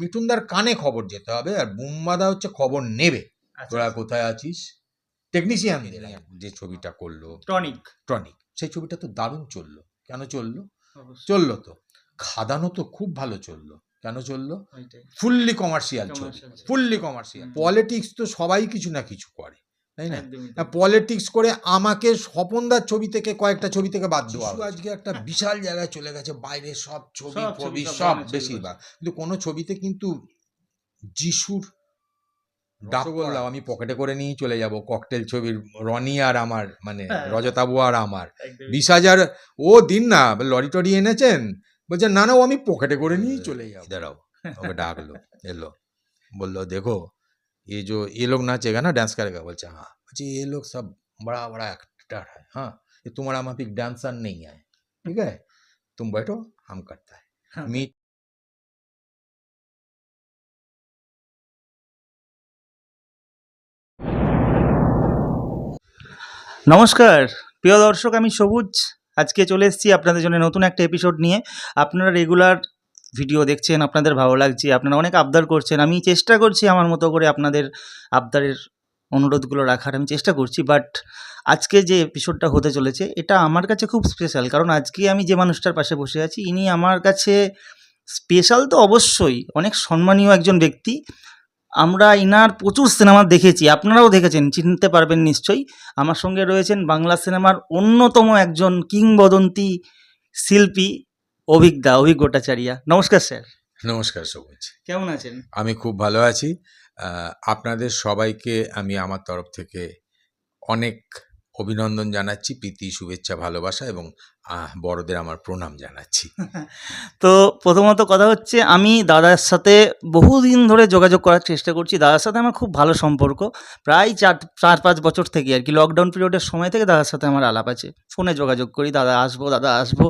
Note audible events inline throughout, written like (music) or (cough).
মিঠুনদার কানে খবর যেতে হবে আর বুম্বাদা হচ্ছে খবর নেবে। আচ্ছা, তোরা কোথায় আছিস? টেকনিশিয়ান যে ছবিটা করল। টনিক টনিক সেই ছবিটা তো দারুণ চলল। কেন চলল? চলল তো। খাদানো তো খুব ভালো চলল। কেন চলল? ফুললি কমার্শিয়াল ছবি Commercial ফুললি কমার্শিয়াল পলিটিক্স তো সবাই কিছু না কিছু করে। তাই না? পলিটিক্স করে আমাকে স্বপনদার ছবি থেকে কয়েকটা ছবি থেকে বাদ দেওয়া আজকে একটা বিশাল জায়গায় চলে গেছে বাইরে সব ছবি ছবি সব বেশিরভাগ। কিন্তু কোনো ছবিতে কিন্তু যিশুর ডাকগোল্লা আমি পকেটে করে নিয়ে চলে যাব। ককটেল ছবির রনি আর আমার মানে হ্যাঁ। রজতাবু আর আমার। বিশ হাজার ও দিন না লরি টরি এনেছেন। বলছে না না ও আমি পকেটে করে নিয়েই হ্যাঁ। চলে যাব। দাঁড়াও। ওকে ডাকলো এলো। বলল দেখো ये जो ये लोग नाचेगा ना डांस करेगा बोलचा हाँ अच्छा ये लोग सब बड़ा बड़ा एक्टर है हाँ। ये तुम्हारा हम डांसर नहीं आए ठीक है? तुम बैठो हम करता है। हाँ। मीट নমস্কার প্রিয় দর্শক আমি সবুজ। আজকে চলে এসেছি আপনাদের জন্য নতুন একটা এপিসোড নিয়ে। আপনারা রেগুলার ভিডিও দেখছেন, আপনাদের ভালো লাগছে, আপনারা অনেক আবদার করছেন, আমি চেষ্টা করছি আমার মতো করে আপনাদের আবদারের অনুরোধগুলো রাখার, আমি চেষ্টা করছি বাট আজকে যে এপিসোডটা হতে চলেছে, এটা আমার কাছে খুব স্পেশাল কারণ আজকে আমি যে মানুষটার পাশে বসে আছি, ইনি আমার কাছে স্পেশাল তো অবশ্যই, অনেক সম্মানীয় একজন ব্যক্তি, আমরা ইনার প্রচুর সিনেমা দেখেছি, আপনারাও দেখেছেন, চিনতে পারবেন নিশ্চয়ই, আমার সঙ্গে রয়েছেন বাংলা সিনেমার অন্যতম একজন কিংবদন্তি শিল্পী অভিজ্ঞা অভিজ্ঞতাচারিয়া। ভট্টাচারিয়া নমস্কার স্যার। নমস্কার সবুজ কেমন আছেন? আমি খুব ভালো আছি। আপনাদের সবাইকে আমি আমার তরফ থেকে অনেক অভিনন্দন জানাচ্ছি, প্রীতি, শুভেচ্ছা, ভালোবাসা এবং বড়দের আমার প্রণাম জানাচ্ছি। (laughs) তো প্রথমত কথা হচ্ছে, আমি দাদার সাথে বহুদিন ধরে যোগাযোগ করার চেষ্টা করছি। দাদার সাথে আমার খুব ভালো সম্পর্ক। প্রায় চার চার, পাঁচ বছর থেকে আর কি। লকডাউন পিরিয়ডের সময় থেকে দাদার সাথে আমার আলাপ আছে। ফোনে যোগাযোগ করি, দাদা আসব দাদা আসব।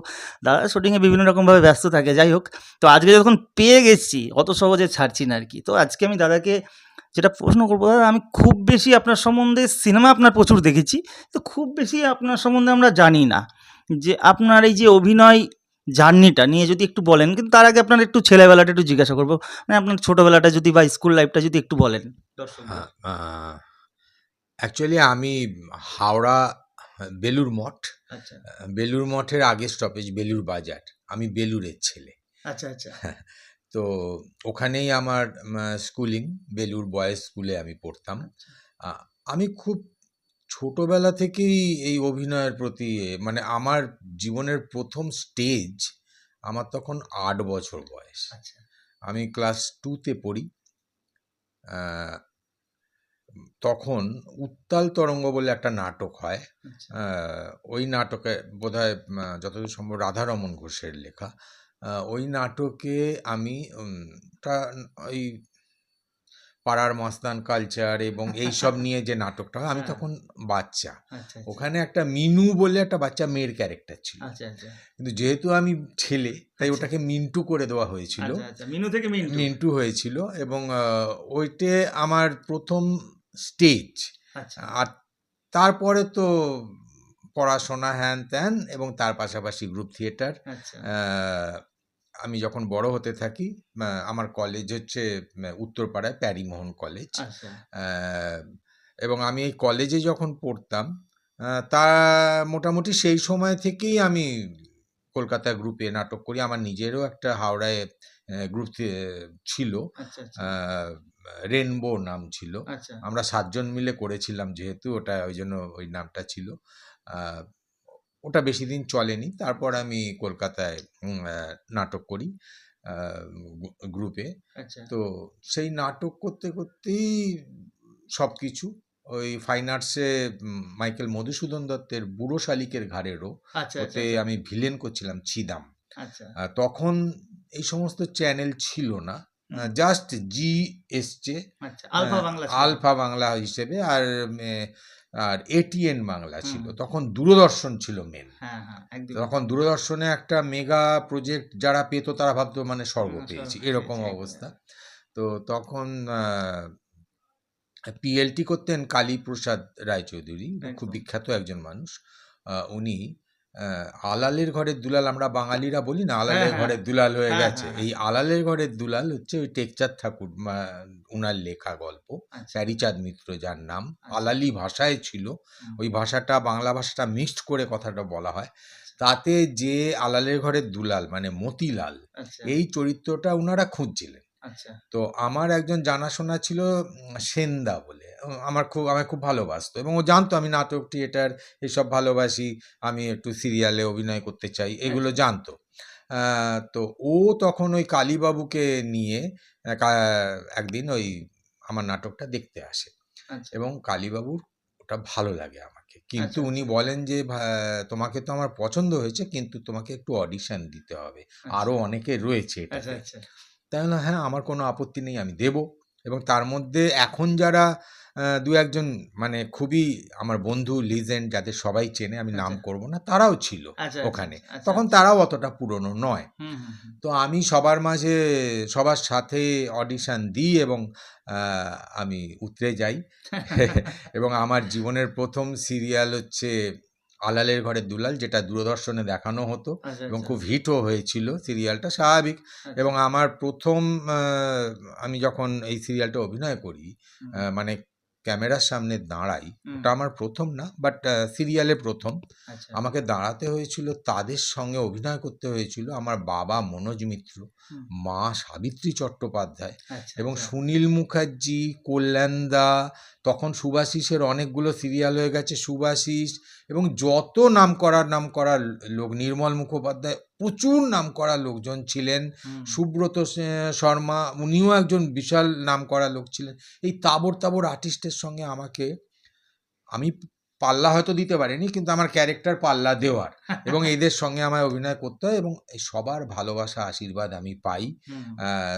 দাদা শুটিংয়ে বিভিন্ন রকমভাবে ব্যস্ত থাকে, যাই হোক। তো আজকে যখন পেয়ে গেছি, অত সহজে ছাড়ছি না আর কি। তো আজকে আমি দাদাকে যেটা প্রশ্ন করব দাদা আমি খুব বেশি আপনার সম্বন্ধে সিনেমা আপনার প্রচুর দেখেছি তো খুব বেশি আপনার সম্বন্ধে আমরা জানি না। যে আপনার এই যে অভিনয় জার্নিটা নিয়ে যদি একটু বলেন কিন্তু তার আগে আপনার একটু ছেলেবেলাটা একটু জিজ্ঞাসা করব মানে আপনার ছোটোবেলাটা যদি বা স্কুল লাইফটা যদি একটু বলেন। অ্যাকচুয়ালি আমি হাওড়া বেলুর মঠ আচ্ছা। বেলুর মঠের আগে স্টপেজ বেলুর বাজার আমি বেলুরের ছেলে। আচ্ছা আচ্ছা। তো ওখানেই আমার স্কুলিং বেলুর বয়েজ স্কুলে আমি পড়তাম। আমি খুব ছোটবেলা থেকেই এই অভিনয়ের প্রতি মানে আমার জীবনের প্রথম স্টেজ আমার তখন আট বছর বয়স। আচ্ছা। আমি ক্লাস টুতে পড়ি। তখন উত্তাল তরঙ্গ বলে একটা নাটক হয়। আচ্ছা। ওই নাটকে বোধহয় যতদূর সম্ভব রাধারমন ঘোষের লেখা। ওই নাটকে আমি টা ওই পাড়ার মস্তান কালচার এবং (laughs) এই সব নিয়ে যে নাটকটা হয় আমি হ্যাঁ। তখন বাচ্চা। আচ্ছা ওখানে একটা মিনু বলে একটা বাচ্চা মেয়ের ক্যারেক্টার ছিল। আচ্ছা আচ্ছা। কিন্তু যেহেতু আমি ছেলে তাই আচ্ছা। ওটাকে মিন্টু করে দেওয়া হয়েছিল। আচ্ছা আচ্ছা। মিনু থেকে মিন্টু। হয়েছিল এবং ওইটে আমার প্রথম স্টেজ আচ্ছা। আর তারপরে তো পড়াশোনা হ্যান ত্যান এবং তার পাশাপাশি গ্রুপ থিয়েটার আচ্ছা। আমি যখন বড় হতে থাকি আমার কলেজ হচ্ছে উত্তরপাড়ায় প্যারিমোহন কলেজ আচ্ছা। এবং আমি এই কলেজে যখন পড়তাম তা মোটামুটি সেই সময় থেকেই আমি কলকাতা গ্রুপে নাটক করি। আমার নিজেরও একটা হাওড়ায় গ্রুপ ছিল। আচ্ছা আচ্ছা। রেনবো নাম ছিল। আচ্ছা। আমরা সাতজন মিলে করেছিলাম যেহেতু ওটা ওই জন্য ওই নামটা ছিল। ওটা বেশি দিন চলেনি। তারপর আমি কলকাতায় নাটক করি গ্রুপে। আচ্ছা। তো সেই নাটক করতে করতেই সব কিছু ওই ফাইন আর্টসে মাইকেল মধুসূদন দত্তের বুড়ো শালিকের ঘাড়েরও আচ্ছা ওতে আমি ভিলেন করছিলাম ছিদাম। আচ্ছা। তখন এই সমস্ত চ্যানেল ছিল না। জাস্ট জি এসছে। আচ্ছা আলফা বাংলা আলফা বাংলা হিসেবে। আর আর এটিএন বাংলা ছিল। তখন দূরদর্শন ছিল মেন হ্যাঁ হ্যাঁ তখন দূরদর্শনে একটা মেগা প্রজেক্ট যারা পেত তারা ভাবতো মানে স্বর্গ হ্যাঁ, পেয়েছি এরকম অবস্থা। তো তখন পিএলটি করতেন কালীপ্রসাদ রায়চৌধুরী খুব বিখ্যাত একজন মানুষ। উনি আলালের ঘরের দুলাল আমরা বাঙালিরা বলি না আলালের হ্যাঁ। ঘরের দুলাল হয়ে হ্যাঁ, গেছে। হ্যাঁ, এই আলালের ঘরের দুলাল হচ্ছে ওই টেকচাঁদ ঠাকুর উনার লেখা গল্প। আচ্ছা। প্যারিচাঁদ মিত্র যার নাম। আলালি ভাষায় ছিল। ওই ভাষাটা বাংলা ভাষাটা মিক্সড করে কথাটা বলা হয়। তাতে যে আলালের ঘরের দুলাল মানে মতিলাল আচ্ছা। এই চরিত্রটা ওনারা খুঁজছিলেন। আচ্ছা তো আমার একজন জানাশোনা ছিল সেন্দা বলে। আমার খুব আমায় খুব ভালোবাসতো এবং ও জানতো আমি নাটক থিয়েটার এসব ভালোবাসি আমি একটু সিরিয়ালে অভিনয় করতে চাই এগুলো জানতো। তো ও তখন ওই কালীবাবুকে নিয়ে একদিন ওই আমার নাটকটা দেখতে আসে আচ্ছা। এবং কালীবাবুর ওটা ভালো লাগে আমাকে। কিন্তু আচ্ছা, উনি আচ্ছা। বলেন যে তোমাকে তো আমার পছন্দ হয়েছে কিন্তু তোমাকে একটু অডিশন দিতে হবে। আরও অনেকে রয়েছে এটা আচ্ছা। তাই বললাম, হ্যাঁ আমার কোনো আপত্তি নেই আমি দেব। এবং তার মধ্যে এখন যারা দু একজন মানে খুবই আমার বন্ধু লিজেন্ড যাদের সবাই চেনে আমি নাম আচ্ছা। করব না তারাও ছিল আচ্ছা ওখানে। আচ্ছা, তখন তারাও অতটা পুরনো নয়। তো আমি সবার মাঝে সবার সাথে অডিশন দিই এবং আমি উতরে যাই। (laughs) এবং আমার জীবনের প্রথম সিরিয়াল হচ্ছে আলালের ঘরে দুলাল যেটা দূরদর্শনে দেখানো হতো আচ্ছা, এবং আচ্ছা, খুব হিটও হয়েছিল সিরিয়ালটা স্বাভাবিক। আচ্ছা। এবং আমার প্রথম আমি যখন এই সিরিয়ালটা অভিনয় করি মানে ক্যামেরার সামনে দাঁড়াই ওটা আমার প্রথম না বাট সিরিয়ালে প্রথম। আচ্ছা, আমাকে দাঁড়াতে হয়েছিল তাদের সঙ্গে অভিনয় করতে হয়েছিল আমার বাবা মনোজ মিত্র মা সাবিত্রী চট্টোপাধ্যায় আচ্ছা, এবং আচ্ছা, সুনীল মুখার্জি কল্যাণদা তখন সুভাষিসের অনেকগুলো সিরিয়াল হয়ে গেছে সুভাষিস এবং যত নাম করার নাম করা লোক নির্মল মুখোপাধ্যায় প্রচুর নাম করা লোকজন ছিলেন। সুব্রত শর্মা উনিও একজন বিশাল নাম করা লোক ছিলেন। এই তাবর তাবর আর্টিস্টের সঙ্গে আমাকে আমি পাল্লা হয়তো দিতে পারিনি কিন্তু আমার ক্যারেক্টার পাল্লা দেওয়ার (laughs) এবং এদের সঙ্গে আমায় অভিনয় করতে হয় এবং এই সবার ভালোবাসা আশীর্বাদ আমি পাই।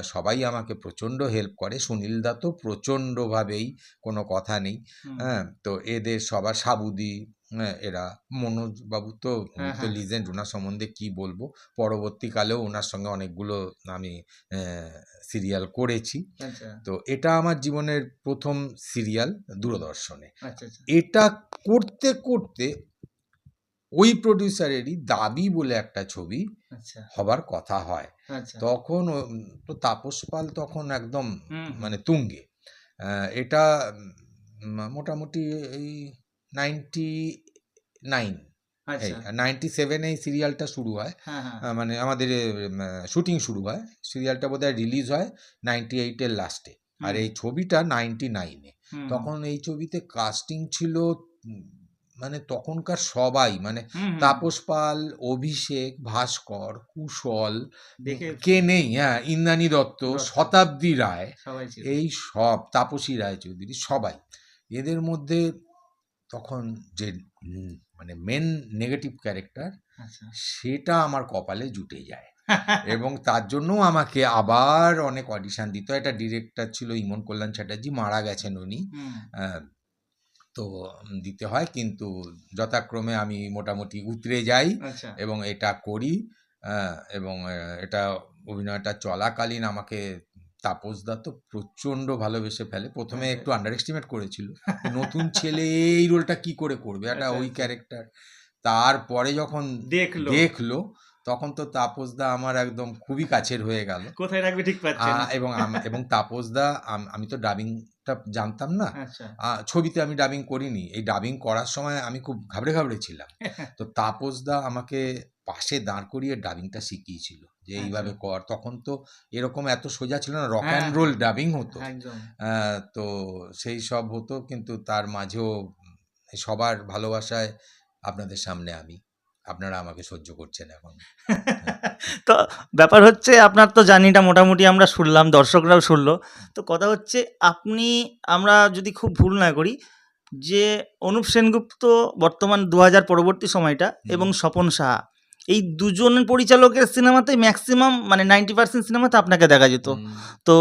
সবাই আমাকে প্রচণ্ড হেল্প করে। সুনীল দা তো প্রচণ্ডভাবেই কোনো কথা নেই। হ্যাঁ তো এদের সবার সাবুদি এরা মনোজ বাবু তো হ্যাঁ, তো হ্যাঁ। লিজেন্ড ওনার সম্বন্ধে কি বলব? পরবর্তীকালেও ওনার সঙ্গে অনেকগুলো আমি সিরিয়াল করেছি। আচ্ছা, তো এটা আমার জীবনের প্রথম সিরিয়াল দূরদর্শনে। আচ্ছা, আচ্ছা, এটা করতে করতে ওই প্রডিউসারেরই দাবি বলে একটা ছবি হবার কথা হয়। তখন তো তাপস পাল তখন একদম মানে তুঙ্গে। এটা মোটামুটি এই নাইনটি নাইন। আচ্ছা, নাইনটি সেভেনে এই সিরিয়ালটা শুরু হয়। হ্যাঁ, হ্যাঁ, মানে আমাদের শুটিং শুরু হয়। সিরিয়ালটা বোধহয় রিলিজ হয় নাইনটি এইটের লাস্টে। আর এই ছবিটা নাইনটি নাইনে। তখন এই ছবিতে কাস্টিং ছিল মানে তখনকার সবাই। মানে তাপস পাল অভিষেক ভাস্কর কুশল কে নেই? হ্যাঁ ইন্দ্রাণী দত্ত। শতাব্দী রায়। এই সব তাপসী রায় চৌধুরী সবাই। এদের মধ্যে তখন যে মানে মেন নেগেটিভ ক্যারেক্টার সেটা আমার কপালে জুটে যায়। এবং তার জন্য আমাকে আবার অনেক অডিশন দিত। একটা ডিরেক্টর ছিল ইমন কল্যাণ চ্যাটার্জি মারা গেছেন উনি। তো দিতে হয়। কিন্তু যথাক্রমে আমি মোটামুটি উতরে যাই আচ্ছা। এবং এটা করি। এবং এটা অভিনয়টা চলাকালীন আমাকে তাপসদা তো প্রচণ্ড ভালোবেসে ফেলে। প্রথমে আচ্ছা। একটু আন্ডার এস্টিমেট করেছিল। নতুন ছেলে এই রোলটা কি করে করবে? একটা আচ্ছা, ওই আচ্ছা। ক্যারেক্টার তারপরে যখন দেখল। দেখল তখন তো তাপসদা আমার একদম খুবই কাছের হয়ে গেল। কোথায় রাখবে ঠিক পাচ্ছে এবং এবং তাপসদা আম- আমি তো ডাবিংটা জানতাম না। আচ্ছা। ছবিতে আমি ডাবিং করিনি। এই ডাবিং করার সময় আমি খুব ঘাবড়ে ঘাবড়ে ছিলাম। (laughs) তো তাপসদা আমাকে পাশে দাঁড় করিয়ে ডাবিংটা শিখিয়েছিল। যে এইভাবে কর। তখন তো এরকম এত সোজা ছিল না রক হ্যাঁ, অ্যান্ড রোল ডাবিং হতো। তো সেই সব হতো কিন্তু তার মাঝেও সবার ভালোবাসায় আপনাদের সামনে আমি। আপনারা আমাকে সহ্য করছেন এখন। (laughs) তো ব্যাপার হচ্ছে আপনার তো জার্নিটা মোটামুটি আমরা শুনলাম দর্শকরাও শুনলো। তো কথা হচ্ছে আপনি আমরা যদি খুব ভুল না করি যে অনুপ সেনগুপ্ত বর্তমান দু হাজার পরবর্তী সময়টা এবং স্বপন সাহা এই দুজন পরিচালকের সিনেমাতে ম্যাক্সিমাম মানে নাইনটি পার্সেন্ট সিনেমাতে আপনাকে দেখা যেত। তো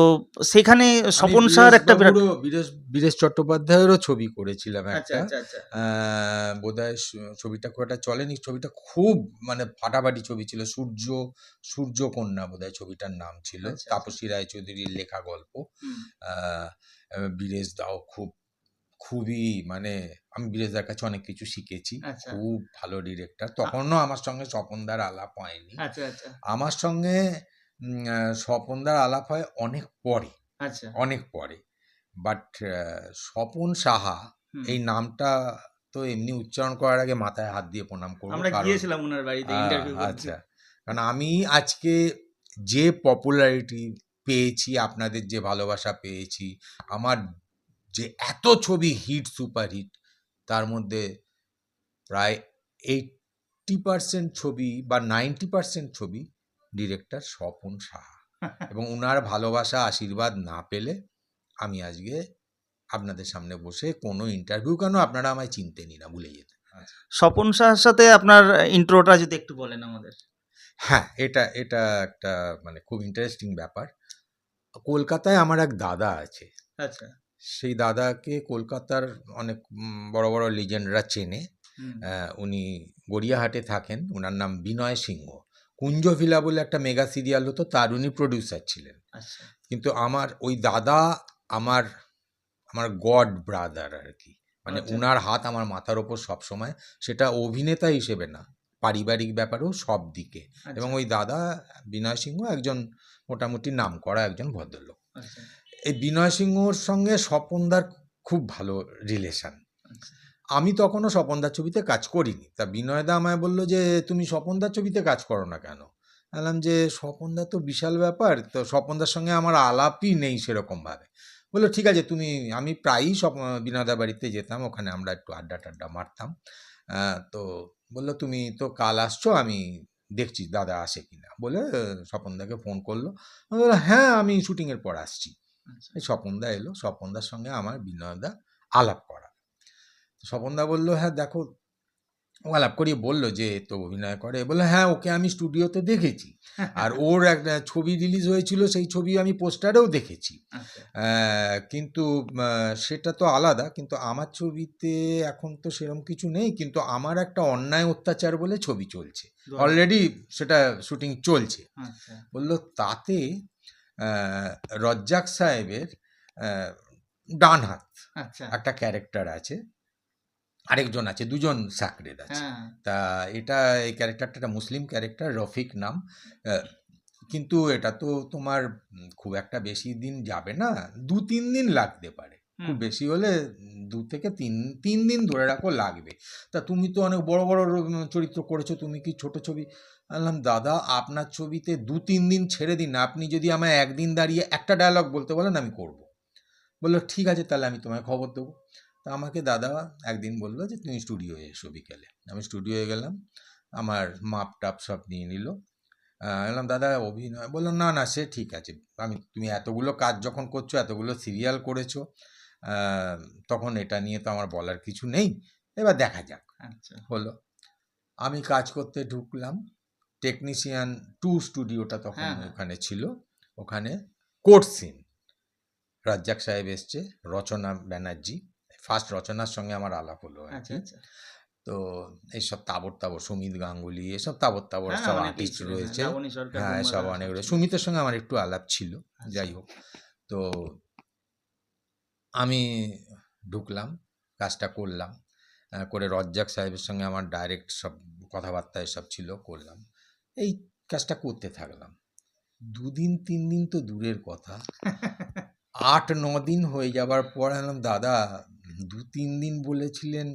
সেখানে স্বপন সাহার একটা বিরাট বীরেশ বীরেশ চট্টোপাধ্যায়েরও ছবি করেছিলাম আচ্ছা একটা। আচ্ছা আচ্ছা আহ, বোধহয় ছবিটা খুব একটা চলেনি। ছবিটা খুব মানে ফাটাফাটি ছবি ছিল। সূর্য সূর্য কন্যা বোধহয় ছবিটার নাম ছিল। আচ্ছা, তাপসী রায়চৌধুরীর লেখা গল্প। বীরেশ দাও খুব খুবই মানে আমি বিরেশদার কাছে অনেক কিছু শিখেছি। আচ্ছা। খুব ভালো ডিরেক্টর তখনও আমার সঙ্গে স্বপনদার আলাপ হয়নি। আচ্ছা আচ্ছা। আমার সঙ্গে স্বপনদার আলাপ হয় অনেক পরে। অনেক পরে। বাট স্বপন সাহা এই নামটা তো এমনি উচ্চারণ করার আগে মাথায় হাত দিয়ে প্রণাম করব আমরা গিয়েছিলাম ওনার বাড়িতে ইন্টারভিউ আচ্ছা। কারণ আমি আজকে যে পপুলারিটি পেয়েছি আপনাদের যে ভালোবাসা পেয়েছি আমার যে এত ছবি হিট সুপার হিট তার মধ্যে প্রায় এইটটি পার্সেন্ট ছবি বা নাইনটি পার্সেন্ট ছবি ডিরেক্টর স্বপন সাহা। (laughs) এবং ওনার ভালোবাসা আশীর্বাদ না পেলে আমি আজকে আপনাদের সামনে বসে কোনো ইন্টারভিউ কেন আপনারা আমায় চিনতেনই না ভুলে যেতেন স্বপন সাহার সাথে আপনার ইন্ট্রোটা যদি একটু বলেন আমাদের। হ্যাঁ এটা এটা একটা মানে খুব ইন্টারেস্টিং ব্যাপার। কলকাতায় আমার এক দাদা আছে। আচ্ছা। সেই দাদাকে কলকাতার অনেক বড় বড় লিজেন্ডরা চেনে। উনি গড়িয়াহাটে থাকেন ওনার নাম বিনয় সিংহ। কুঞ্জ ভিলা বলে একটা মেগা সিরিয়াল হতো তার উনি প্রডিউসার ছিলেন। আচ্ছা। কিন্তু আমার ওই দাদা আমার আমার গড ব্রাদার আর কি মানে আচ্ছা। উনার হাত আমার মাথার ওপর সবসময় সেটা অভিনেতা হিসেবে না পারিবারিক ব্যাপারেও সব দিকে আচ্ছা, এবং ওই দাদা বিনয় সিংহ একজন মোটামুটি নাম করা একজন ভদ্রলোক। আচ্ছা, এই বিনয় সিংহর সঙ্গে স্বপনদার খুব ভালো রিলেশন আচ্ছা। আমি তখনও স্বপনদার ছবিতে কাজ করিনি। তা বিনয়দা আমায় বলল যে তুমি স্বপনদার ছবিতে কাজ করো না কেন? বললাম যে স্বপনদা তো বিশাল ব্যাপার। তো স্বপনদার সঙ্গে আমার আলাপই নেই সেরকমভাবে। বলল ঠিক আছে তুমি আমি প্রায়ই স্বপ বিনয়দা বাড়িতে যেতাম। ওখানে আমরা একটু আড্ডা টাড্ডা মারতাম তো বলল তুমি তো কাল আসছো আমি দেখছি দাদা আসে কিনা? বলে স্বপনদাকে ফোন করল। বলল হ্যাঁ আমি শুটিংয়ের পর আসছি। স্বপনদা এলো স্বপনদার সঙ্গে আমার বিনয়দা আলাপ করা। স্বপনদা বলল হ্যাঁ দেখো। ও আলাপ করিয়ে বলল যে তো অভিনয় করে। বলল হ্যাঁ ওকে আমি স্টুডিওতে দেখেছি। আর (laughs) ওর একটা ছবি রিলিজ হয়েছিল সেই ছবি আমি পোস্টারেও দেখেছি। আচ্ছা, কিন্তু সেটা তো আলাদা কিন্তু আমার ছবিতে এখন তো সেরকম কিছু নেই কিন্তু আমার একটা অন্যায় অত্যাচার বলে ছবি চলছে। অলরেডি সেটা শুটিং চলছে। বলল তাতে রজ্জাক সাহেবের ডান হাত। আচ্ছা, একটা ক্যারেক্টার আছে আরেকজন আছে দুজন সাকরেদ আছে। হ্যাঁ, তা এটা এই ক্যারেক্টারটা একটা মুসলিম ক্যারেক্টার রফিক নাম। কিন্তু এটা তো তোমার খুব একটা বেশি দিন যাবে না দু তিন দিন লাগতে পারে। খুব বেশি হলে দু থেকে তিন তিন দিন ধরে রাখো লাগবে। তা তুমি তো অনেক বড় বড় চরিত্র করেছ তুমি কি ছোট ছবি বললাম দাদা আপনার ছবিতে দু তিন দিন ছেড়ে দিন না। আপনি যদি আমায় একদিন দাঁড়িয়ে একটা ডায়লগ বলতে বলেন আমি করব। বলল ঠিক আছে তাহলে আমি তোমায় খবর দেবো। তা আমাকে দাদা একদিন বলল যে তুমি স্টুডিও এসো বিকেলে। আমি স্টুডিওয়ে গেলাম আমার মাপ টাপ সব নিয়ে নিল। বললাম দাদা অভিনয়? বলল না না সে ঠিক আছে। আমি তুমি এতগুলো কাজ যখন করছ এতগুলো সিরিয়াল করেছ তখন এটা নিয়ে তো আমার বলার কিছু নেই। এবার দেখা যাক। আচ্ছা, হলো আমি কাজ করতে ঢুকলাম। টেকনিশিয়ান টু স্টুডিওটা তখন হ্যাঁ। ওখানে ছিল। ওখানে কোর্ট সিন রাজ্জাক সাহেব এসছে রচনা ব্যানার্জি। ফার্স্ট রচনার সঙ্গে আমার আলাপ হলো আর আচ্ছা, কি। আচ্ছা। তো এইসব তাবর তাবর সুমিত গাঙ্গুলি এসব তাবর তাবর হ্যাঁ, সব আর্টিস্ট রয়েছে। হ্যাঁ, সরকার, হ্যাঁ সব অনেক রয়েছে। সুমিতের সঙ্গে আমার একটু আলাপ ছিল আচ্ছা। যাই হোক। তো আমি ঢুকলাম কাজটা করলাম। করে রজ্জাক সাহেবের সঙ্গে আমার ডাইরেক্ট সব কথাবার্তা এসব ছিল করলাম। এই কাজটা করতে থাকলাম। দুদিন তিন দিন তো দূরের কথা। আট ন দিন হয়ে যাবার পর এলাম দাদা দু তিন দিন বলেছিলেন।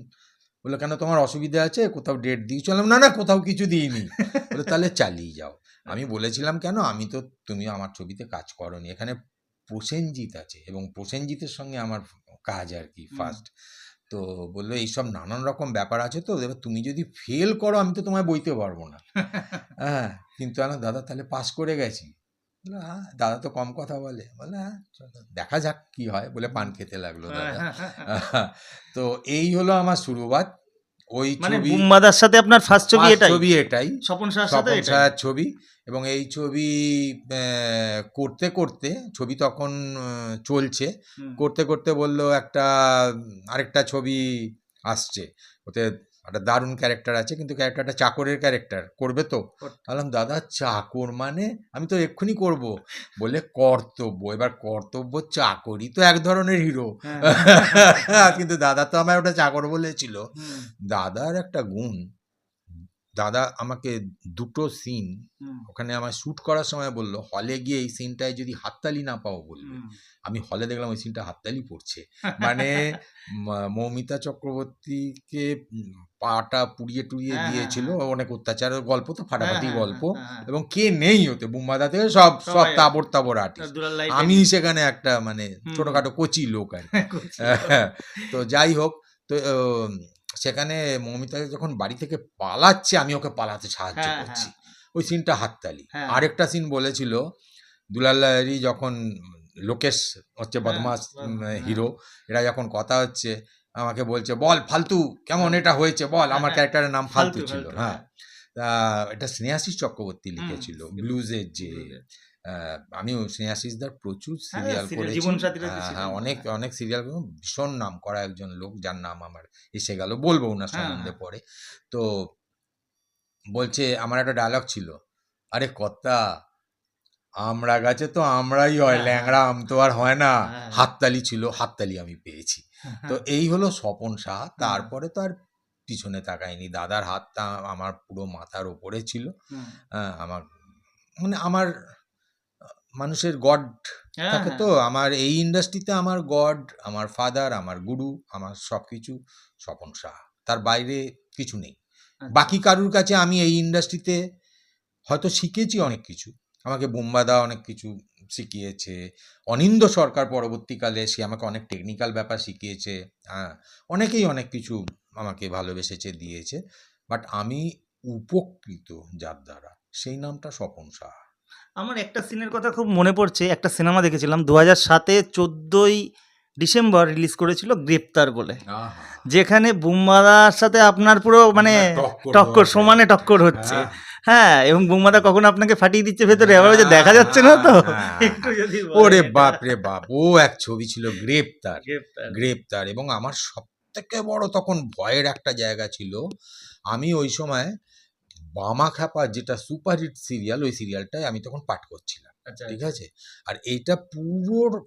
বলে কেন তোমার অসুবিধা আছে? কোথাও ডেট দিয়েছ? বললাম না না কোথাও কিছু দিইনি। বলে তাহলে চালিয়ে যাও। আমি বলেছিলাম কেন? আমি তো তুমি আমার ছবিতে কাজ করনি। এখানে প্রসেনজিৎ আছে এবং প্রসেনজিতের সঙ্গে আমার কাজ আর কি ফার্স্ট তো বলল এইসব নানান রকম ব্যাপার আছে তো এবার তুমি যদি ফেল করো আমি তো তোমায় বইতে পারব না। (laughs) হ্যাঁ কিন্তু আমার দাদা তাহলে পাস করে গেছি। বলল, হ্যাঁ দাদা তো কম কথা বলে। বলে হ্যাঁ দেখা যাক কি হয়। বলে পান খেতে লাগল দাদা। (laughs) তো এই হলো আমার শুরুবাত। ওই মানে ছবি বুম্বাদার সাথে আপনার ফার্স্ট ছবি এটাই? ছবি এটাই। স্বপন সাথে স্বপন এটাই? ছবি। এবং এই ছবি করতে করতে ছবি তখন চলছে। করতে করতে বলল একটা আরেকটা ছবি আসছে। ওতে একটা দারুণ ক্যারেক্টার আছে কিন্তু ক্যারেক্টারটা চাকরের ক্যারেক্টার করবে তো। বললাম দাদা চাকর মানে? আমি তো এক্ষুনি করব। বলে কর্তব্য। এবার কর্তব্য চাকরি তো এক ধরনের হিরো হ্যাঁ। (laughs) কিন্তু দাদা তো আমার ওটা চাকর বলেছিল। দাদার একটা গুণ দাদা আমাকে দুটো সিন ওখানে আমার শ্যুট করার সময় বলল হলে গিয়ে এই সিনটায় যদি হাততালি না পাও বলবে। আমি হলে দেখলাম ওই সিনটা হাততালি পড়ছে। মানে মৌমিতা চক্রবর্তীকে পাটা পুড়িয়ে টুড়িয়ে হ্যাঁ, দিয়েছিল হ্যাঁ, অনেক অত্যাচারের গল্প তো ফাটাফাটি হ্যাঁ, গল্প। হ্যাঁ, হ্যাঁ, এবং কে নেই ওতে বুম্বাদা থেকে সব সব তাবর তাবর হ্যাঁ। আর্টিস্ট আমি সেখানে একটা মানে ছোটখাটো কচি লোক আর। (laughs) (laughs) তো যাই হোক তো সেখানে মৌমিতা যখন বাড়ি থেকে পালাচ্ছে আমি ওকে পালাতে সাহায্য হ্যাঁ, করছি। হ্যাঁ। ওই সিনটা হাততালি। হ্যাঁ। আরেকটা সিন বলেছিল দুলাল্লারি যখন লোকেশ হচ্ছে বদমাস। হিরো এরা যখন কথা হচ্ছে আমাকে বলছে বল ফালতু কেমন এটা হয়েছে বল আমার ক্যারেক্টারের নাম ফালতু ছিল। হ্যাঁ। এটা স্নেহাশিস চক্রবর্তী লিখেছিল ব্লুজের যে আমিও স্নেহাশিসদার প্রচুর সিরিয়াল করেছি। হ্যাঁ, হ্যাঁ অনেক হ্যাঁ। অনেক সিরিয়াল ভীষণ নাম করা একজন লোক যার নাম আমার এসে গেল বলব ওনার হ্যাঁ, সম্বন্ধে হ্যাঁ। পরে। তো বলছে আমার একটা ডায়লগ ছিল। আরে কর্তা আমরা গাছে তো আমরাই হয় হ্যাঁ, ল্যাংড়া আম তো আর হয় না। হ্যাঁ। হাততালি ছিল হাততালি আমি পেয়েছি। তো এই হলো স্বপন শাহ। তারপরে তো আর পিছনে তাকায়নি। দাদার হাতটা আমার পুরো মাথার ওপরে ছিল। হ্যাঁ, আমার মানে আমার মানুষের গড হ্যাঁ, থাকে হ্যাঁ। তো? আমার এই ইন্ডাস্ট্রিতে আমার গড আমার ফাদার আমার গুরু আমার সব কিছু স্বপন শাহ। তার বাইরে কিছু নেই। আচ্ছা। বাকি কারুর কাছে আমি এই ইন্ডাস্ট্রিতে হয়তো শিখেছি অনেক কিছু। আমাকে বোম্বাদা অনেক কিছু শিখিয়েছে। অনিন্দ সরকার পরবর্তীকালে সে আমাকে অনেক টেকনিক্যাল ব্যাপার শিখিয়েছে। হ্যাঁ অনেকেই অনেক কিছু আমাকে ভালোবেসেছে দিয়েছে। বাট আমি উপকৃত যার দ্বারা। সেই নামটা স্বপন শাহ। আমার একটা সিনের কথা খুব মনে পড়ছে একটা সিনেমা দেখেছিলাম দু হাজার সাতে চোদ্দোই ডিসেম্বর রিলিজ করেছিল গ্রেপ্তার বলে। যেখানে বুম্বাদার সাথে আপনার পুরো মানে টক্কর সমানে টক্কর হচ্ছে। হ্যাঁ। হ্যাঁ এবং বুম্বাদা কখন আপনাকে ফাটিয়ে দিচ্ছে ভেতরে আবার যে দেখা যাচ্ছে না তো? হ্যাঁ। একটু যদি ওরে। বাপ রে বাপ ও এক ছবি ছিল গ্রেপ্তার। গ্রেপ্তার। গ্রেপ্তার এবং আমার সব থেকে বড় তখন ভয়ের একটা জায়গা ছিল আমি ওই সময় বামা খ্যাপা যেটা সুপারহিট সিরিয়াল ওই সিরিয়ালটাই আমি তখন পাঠ করছিলাম আচ্ছা ঠিক আছে? আর এইটা পুরো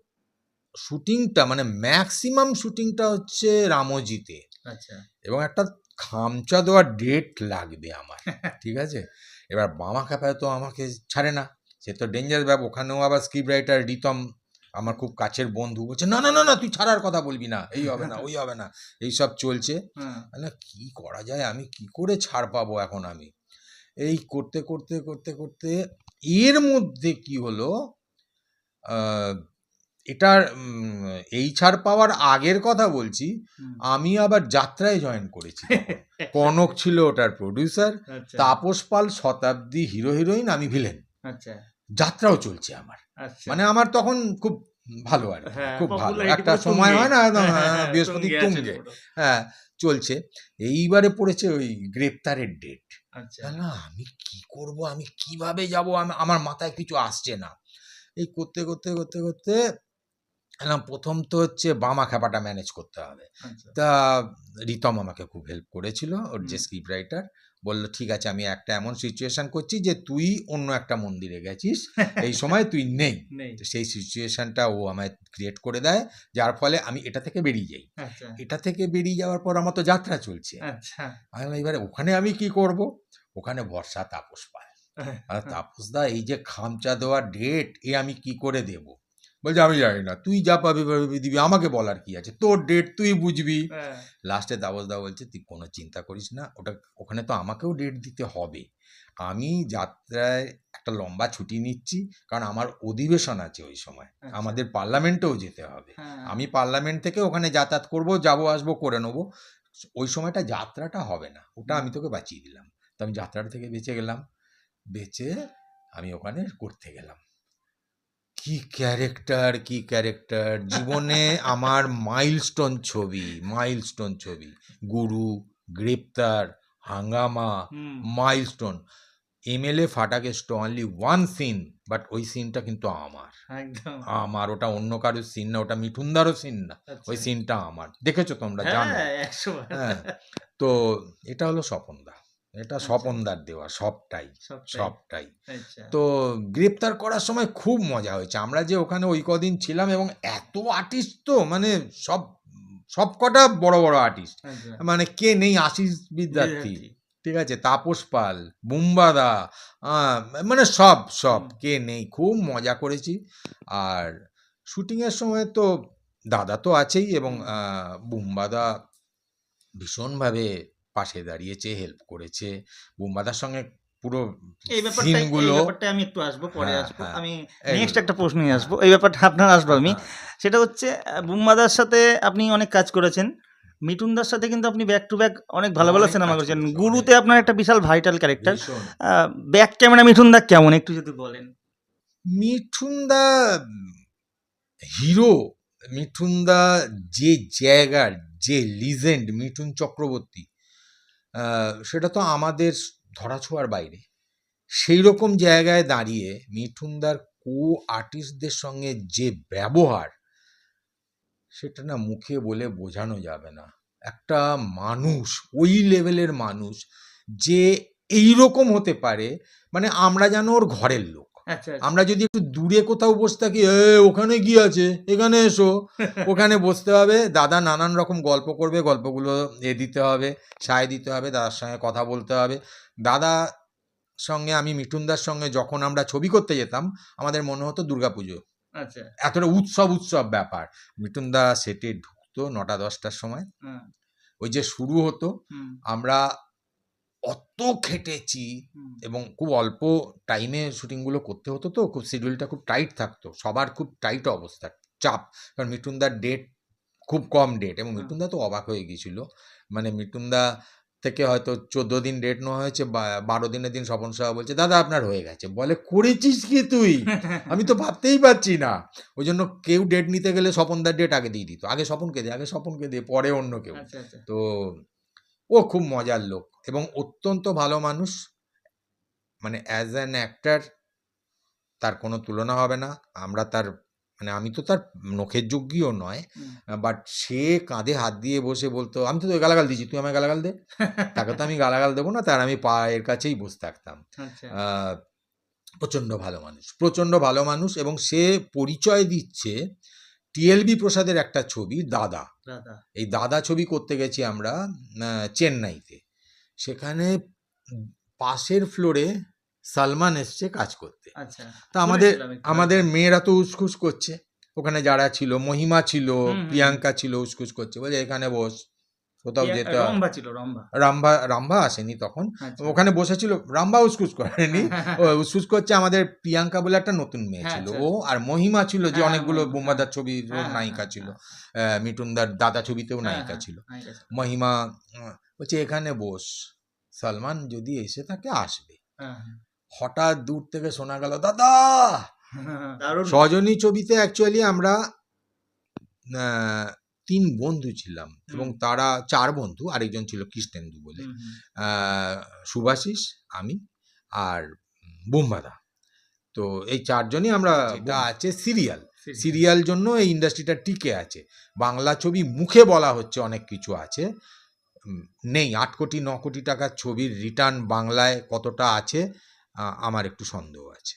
শুটিংটা মানে ম্যাক্সিমাম শুটিংটা হচ্ছে রামজিতে। আচ্ছা। এবং একটা খামচা দেওয়ার ডেট লাগবে আমার (laughs) ঠিক আছে? এবার বামা খ্যাপায় তো আমাকে ছাড়ে না সে তো ডেঞ্জার ব্যাপ ওখানেও আবার স্ক্রিপ্ট রাইটার রিতম আমার খুব কাছের বন্ধু বলছে না না না না তুই ছাড়ার কথা বলবি না এই হবে না ওই হবে না। এই সব চলছে। হ্যাঁ। না কি করা যায়? আমি কি করে ছাড় পাবো এখন আমি? এই করতে করতে করতে করতে এর মধ্যে কি হলো? এটার এই ছাড় পাওয়ার আগের কথা বলছি। আমি আবার যাত্রায় জয়েন করেছি (laughs) কনক ছিল ওটার প্রডিউসার আচ্ছা। তাপস পাল শতাব্দী হিরো হিরোইন আমি ভিলেন আচ্ছা। যাত্রাও চলছে আমার। আচ্ছা। মানে আমার তখন খুব ভালো আর হ্যাঁ, খুব ভালো। একটা সময় হয় না হ্যাঁ, হ্যাঁ, বৃহস্পতি তুঙ্গে। হ্যাঁ চলছে। এইবারে পড়েছে ওই গ্রেপ্তারের ডেট না, আমি কি করব? আমি কীভাবে যাব? আমি, আমার মাথায় কিছু আসছে না। এই করতে করতে করতে করতে এলাম প্রথম তো হচ্ছে বামা খ্যাপাটা ম্যানেজ করতে হবে। আচ্ছা। তা রিতম আমাকে খুব হেল্প করেছিল ওর যে। স্ক্রিপ্ট রাইটার বলল ঠিক আছে আমি একটা এমন সিচুয়েশন করছি যে তুই অন্য একটা মন্দিরে গেছিস এই সময় তুই নেই। (laughs) সেই সিচুয়েশনটা ও আমায় ক্রিয়েট করে দেয় যার ফলে আমি এটা থেকে বেরিয়ে যাই। আচ্ছা। এটা থেকে বেরিয়ে যাওয়ার পর আমার তো যাত্রা চলছে। আচ্ছা। আমি এবারে ওখানে আমি কি করব? ওখানে বর্ষা তাপস পায়। আর তাপসদা এই যে খামচা দেওয়ার ডেট এ আমি কি করে দেব? বলছে আমি জানি না। তুই যা পাবি পাবি দিবি আমাকে বলার কি আছে? তোর ডেট তুই বুঝবি। হ্যাঁ, লাস্টে তাপসদা বলছে তুই কোনো চিন্তা করিস না ওটা ওখানে তো আমাকেও ডেট দিতে হবে। আমি যাত্রায় একটা লম্বা ছুটি নিচ্ছি কারণ আমার অধিবেশন আছে ওই সময়। আচ্ছা। আমাদের পার্লামেন্টেও যেতে হবে। হ্যাঁ, আমি পার্লামেন্ট থেকে ওখানে যাতায়াত করব যাব আসব করে নেব। ওই সময়টা যাত্রাটা হবে না। ওটা আমি তোকে বাঁচিয়ে দিলাম। তো আমি যাত্রাটা থেকে বেঁচে গেলাম। বেঁচে আমি ওখানে করতে গেলাম। কি ক্যারেক্টার কি ক্যারেক্টার জীবনে আমার মাইলস্টোন ছবি মাইলস্টোন ছবি। Guru Greptar Hungama milestone MLA Fatakeshto two only one scene but ওই সিনটা কিন্তু আমার। আমার ওটা অন্য কারোর সিন না ওটা মিঠুনদারও সিন না। ওই সিনটা আমার। দেখেছ তোমরা? জানো। আচ্ছা। হ্যাঁ হ্যাঁ। তো এটা হলো স্বপনদা। এটা আচ্ছা। স্বপনদার দেওয়া সবটাই সবটাই। আচ্ছা। তো গ্রেপ্তার করার সময় খুব মজা হয়েছে আমরা যে ওখানে ওই কদিন ছিলাম এবং এত আর্টিস্ট তো মানে সব সব কটা বড় বড় আর্টিস্ট আচ্ছা। মানে কে নেই আশিস বিদ্যার্থী। ঠিক আছে তাপস পাল বুম্বাদা মানে সব সব কে নেই খুব মজা করেছি আর শুটিংয়ের সময় তো দাদা তো আছেই এবং। বুম্বাদা ভীষণভাবে পাশে দাঁড়িয়েছে হেল্প করেছে। বুম্বাদার সঙ্গে পুরো এই ব্যাপারটা এই ব্যাপারটা আমি একটু আসব পরে হ্যাঁ, আসব। হ্যাঁ। আমি নেক্সট একটা প্রশ্ন নিয়ে আসব। এই ব্যাপারটা আপনার আসব আমি। হ্যাঁ, সেটা হচ্ছে বুম্বাদার সাথে আপনি অনেক কাজ করেছেন। মিঠুনদার সাথে কিন্তু আপনি ব্যাক টু ব্যাক অনেক ভালো ভালো সিনেমা করেছেন। গুরুতে আপনার একটা বিশাল ভাইটাল ক্যারেক্টার ব্যাক ক্যামেরা মিঠুনদা কেমন? একটু যদি বলেন। মিঠুনদা হিরো মিঠুনদা যে জায়গার যে লিজেন্ড মিঠুন চক্রবর্তী সেটা তো আমাদের ধরাছোঁয়ার বাইরে। সেই রকম জায়গায় দাঁড়িয়ে মিঠুনদার কো আর্টিস্টদের সঙ্গে যে ব্যবহার, সেটা না মুখে বলে বোঝানো যাবে না। একটা মানুষ, ওই লেভেলের মানুষ যে এই রকম হতে পারে মানে আমরা যেন ওর ঘরের লোক। আমরা যদি একটু দূরে কোথাও বসে থাকি এ ওখানে কি আছে? এখানে এসো। (laughs) ওখানে বসতে হবে। দাদা নানান রকম গল্প করবে গল্পগুলো এ দিতে হবে সায় দিতে হবে দাদার সঙ্গে কথা বলতে হবে। দাদা সঙ্গে আমি মিঠুনদার সঙ্গে যখন আমরা ছবি করতে যেতাম আমাদের মনে হতো দুর্গাপুজো আচ্ছা। এতটা উৎসব উৎসব ব্যাপার। মিঠুনদা সেটে ঢুকতো নটা দশটার সময়। ওই যে শুরু হতো আমরা অত খেটেছি এবং খুব অল্প টাইমে শুটিংগুলো করতে হতো তো খুব শিডিউলটা খুব টাইট থাকতো। সবার খুব টাইট অবস্থা চাপ। কারণ মিঠুনদার ডেট খুব কম ডেট এবং হুম। মিঠুনদা তো অবাক হয়ে গিয়েছিল। মানে মিঠুনদা থেকে হয়তো চোদ্দ দিন ডেট নেওয়া হয়েছে বা- বারো দিনের দিন স্বপন সাহা বলছে দাদা আপনার হয়ে গেছে। বলে করেছিস কি তুই? (laughs) আমি তো ভাবতেই পারছি না। ওই জন্য কেউ ডেট নিতে গেলে স্বপনদার ডেট আগে দিয়ে দিত। আগে স্বপনকে দে আগে স্বপনকে দে পরে অন্য কেউ। আচ্ছা আচ্ছা। তো ও খুব মজার লোক এবং অত্যন্ত ভালো মানুষ। মানে অ্যাজ অ্যান অ্যাক্টার তার কোনো তুলনা হবে না। আমরা তার মানে আমি তো তার নখের যোগ্যও নয় বাট সে কাঁধে হাত দিয়ে বসে বলতো আমি তো গালাগাল দিচ্ছি তুই আমায় গালাগাল দে। তাকে তো আমি গালাগাল দেবো না তার আমি পায়ের কাছেই বসে থাকতাম। আচ্ছা। প্রচণ্ড ভালো মানুষ প্রচণ্ড ভালো মানুষ এবং সে পরিচয় দিচ্ছে টিএলবি প্রসাদের একটা ছবি দাদা। দাদা। এই দাদা ছবি করতে গেছি আমরা চেন্নাইতে। সেখানে পাশের ফ্লোরে সালমান এসছে কাজ করতে। আচ্ছা। তা আমাদের আমাদের মেয়েরা তো উসখুস করছে। ওখানে যারা ছিল মহিমা ছিল। প্রিয়াঙ্কা ছিল উসখুস করছে। বলে এখানে বস। কোথাও ইয়ে, যেতে রম্ভা ছিল রামভা। আসেনি তখন। আচ্ছা। ওখানে বসেছিল রামভা উসকুস করেনি। (laughs) উসকুস করছে আমাদের প্রিয়াঙ্কা বলে একটা নতুন মেয়ে হ্যাঁ, ছিল আচ্ছা, ও। আর মহিমা ছিল যে হ্যাঁ, অনেকগুলো বোম্বাদার ছবি হ্যাঁ, নায়িকা ছিল। মিঠুনদার দাদা ছবিতেও নায়িকা ছিল। মহিমা বলছে এখানে বস। সালমান যদি এসে থাকে আসবে। হঠাৎ দূর থেকে শোনা গেল দাদা! (laughs) সজনী ছবিতে অ্যাকচুয়ালি আমরা আহ, তিন বন্ধু ছিলাম এবং তারা চার বন্ধু আরেকজন ছিল কৃষ্ণেন্দু বলে। সুভাষিস আমি আর বোম্বাদা তো এই চারজনই আমরা যেটা আছে সিরিয়াল। সিরিয়াল। জন্য এই ইন্ডাস্ট্রিটা টিকে আছে। বাংলা ছবি মুখে বলা হচ্ছে অনেক কিছু আছে। নেই। আট কোটি ন কোটি টাকার ছবির রিটার্ন বাংলায় কতটা আছে আমার একটু সন্দেহ আছে।